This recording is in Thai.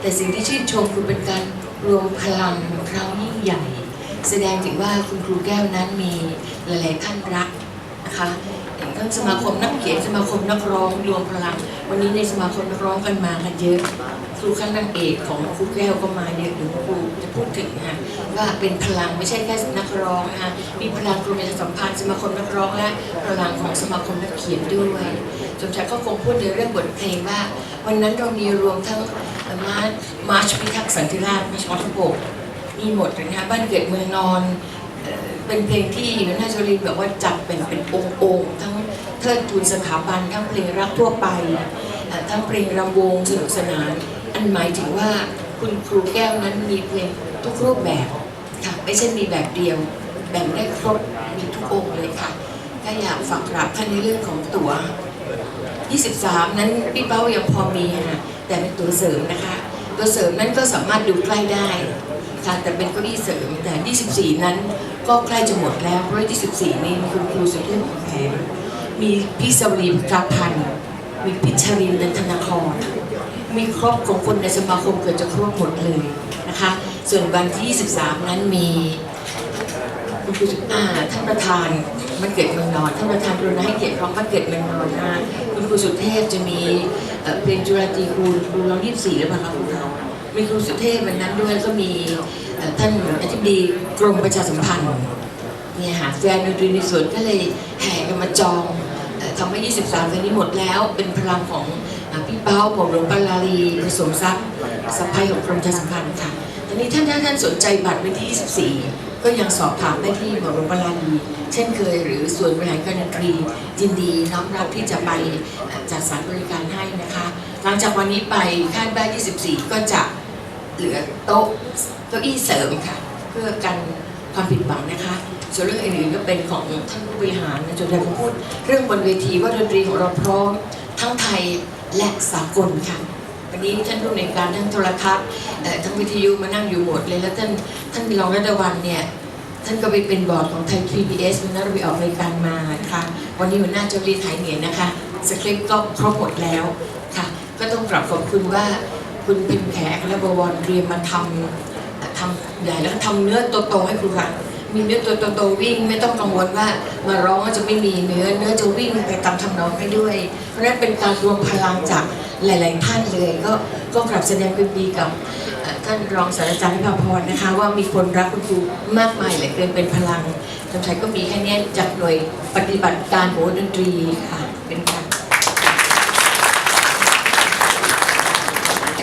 แต่สิ่งที่ชื่นชมคือเป็นการรวมพลังครั้งยิ่งใหญ่ แสดงถึงว่าคุณครูแก้วนั้นมีหลายๆท่านรักนะคะอย่าง ทั้งสมาคมนักเขียนสมาคมนักร้องรวมพลัง วันนี้ในสมาคมนักร้องกันมากันเยอะครูข้างนางเอกของครูแก้วก็มาเยอะเดี๋ยวครูจะพูดถึงนะว่าเป็นพลังไม่ใช่แค่นักร้องนะคะมีพลังกลุ่มประชาสัมพันธ์สมาคมนักร้องและพลังของสมาคมนักเขียนด้วยจมชัยก็คงพูดในเรื่องบทเพลงว่า วันนั้นเรามีรวมทั้งมาร์ชมาร์ชพิทักษ์สันติราษฎร์มาชออทบกมีหมดเลยนะคะบ้านเกิดเมืองนอนเป็นเพลงที่มันน่าจะเรียนแบบว่าจัดเป็นเป็นองค์องค์ๆทั้ง เทิดทูนสถาบันทั้งเพลงรักทั่วไป ทั้งเพลงรำวงสนุกสนาน อันหมายถึงว่าคุณครูแก้วนั้นมีเพลงทุกรูปแบบค่ะไม่ใช่มีแบบเดียว แบ่งได้ครบมีทุกองค์เลยค่ะก็อยากฝากราบท่านในเรื่องของตั๋ว 23 นั้นพี่เป้ายังพอมีค่ะแต่เป็นตัวเสริมนะคะ ตัวเสริมนั้นก็สามารถดูใกล้ได้ค่ะแต่เป็นเก้าอี้เสริมแต่ 24 นั้นก็ใกล้จะหมดแล้วเพราะว่า24 นี้คุณครูสุดเทพของแถม มีพี่สวรีกาพันธ์มีพิชรินนันทนาครมีครบของคนในสมาคมเกือบจะครบหมดเลยนะคะ ส่วนวันที่ 23 นั้นมีคุณครูอ่าท่านประธานมันเกิดเมืองนอนท่านประธานกรุณให้เกียรติพร้องมันเกิดเมืองนอนนะคุณครูสุเทพจะมีเอ่อเพลงจุฬาตีครูครูร้องยี่สี่หรือเปล่าคะครูเขามีครูสุเทพวันนั้นด้วยแล้วก็มีท่านอธิบดีกรมประชาสัมพันธ์เนี่ยค่ะแฟนดนตรีในสวนก็เลยแห่ กันมาจองทำให้ 23เพลงนี้หมดแล้ว เป็นพลังของพี่เป้าหมอหลวงปาลาลีผสมทรัพย์สะพายของกรมประชาสัมพันธ์ค่ะตอนนี้ท่านถ้าท่านสนใจบัตรวันที่ 24 ก็ยังสอบถามได้ที่หมอโรงพยาบาลีเช่นเคย หรือส่วนบริหารการดนตรียินดีน้อมรับที่จะไปจัดสรรบริการให้นะคะ หลังจากวันนี้ไปคาดว่า24 ก็จะเหลือโต๊ะเก้าอี้เสริมค่ะ เพื่อกัน ความผิดหวังนะคะ ส่วนเรื่องอื่นๆก็เป็นของท่านผู้บริหารนะจนได้ผมพูด เรื่องบนเวทีว่าดนตรีของเราพร้อมทั้งไทยและสากลค่ะวันนี้ท่านผู้ในการทั้งโทรทัศน์เอ่อทั้งวิทยุมานั่งอยู่หมดเลยแล้วท่านท่านรองรัตวันเนี่ยท่านก็ไปเป็นบอร์ดของไทย PBS วันนั้นเราไปออกรายการมานะคะวันนี้หัวหน้าจ้ารีไทยเหนียนนะคะสคริปต์ก็ครบหมดแล้วค่ะ ก็ต้องกลับขอบคุณว่าคุณพิมแขกและบวรเตรียมมาทำ ทำใหญ่แล้วก็ทำเนื้อโตๆให้ครูค่ะมีเนื้อตัวโตๆวิ่งไม่ต้องกังวลว่ามาร้องจะไม่มีเนื้อเนื้อจะวิ่งไปตามทำนองให้ด้วย เพราะนั้นเป็นการรวมพลังจากหลาย ๆ ท่านเลย ก็ก็กลับแสดงความดีกับท่านรองศาสตราจารย์พิพาพรนะคะ ว่ามีคนรักคุณครูมากมายเหลือเกินเป็นพลังจำชัยก็มีแค่นี้จากหน่วยปฏิบัติการโหดนตรีค่ะ